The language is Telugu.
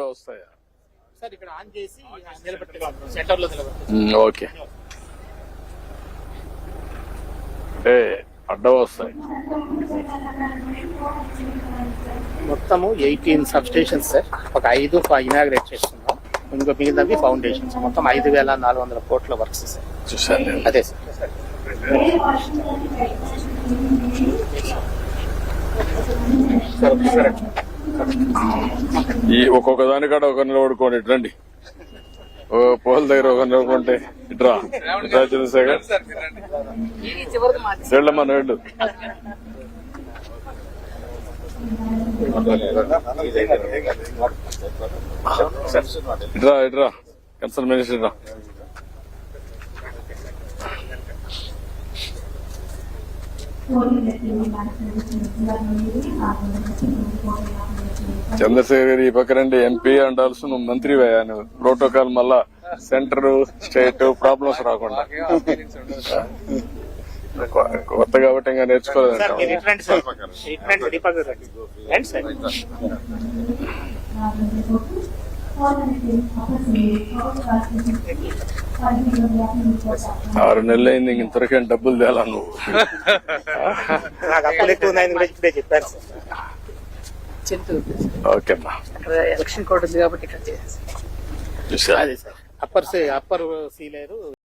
వస్తాయా? Sir okay. అంటే అడ్డ వస్తాయి. మొత్తము ఎయిటీన్ సబ్ స్టేషన్స్ సార్. ఒక ఐదు ఇనాగ్రేట్ చేస్తున్నాం. ఇంకో మిగిలినవి ఫౌండేషన్స్. మొత్తం ఐదు వేల నాలుగు వందల కోట్ల వర్క్స్ సార్. చూసాను. అదే సార్. ఈ ఒక్కొక్క దానికాడ ఒక నిలబడుకోండి ఇటు రండి. ఓ పోల్ దగ్గర ఒక నిలబడుకుంటే ఇట్రా ఇట్రా చంద్రశేఖర్. వెళ్ళమ్మా నువ్వు వెళ్ళు. ఇట్రా ఇట్రా కన్సర్న్ మినిస్టర్ ఇట్రా చంద్రశేఖర్ గారు ఈ పక్క రండి ఎంపీ అండాల్సి నువ్వు మంత్రి నువ్వు. ప్రోటోకాల్ మళ్ళా సెంటర్ స్టేట్ ప్రాబ్లమ్స్ రాకుండా. కొత్త కాబట్టి ఇంకా నేర్చుకోలేదు ఆరు నెలలు అయింది ఇంక ఇంతవరకేం డబ్బులు తేలా నువ్వు? నాకు అప్పులు ఎక్కువ ఉన్నాయని కూడా ఇప్పుడే చెప్పాను ఓకే అమ్మా. ఎలక్షన్ కోడ్ ఉంది కాబట్టి ఇక్కడ చేసేసి అప్పర్ అప్పర్ సీలేరు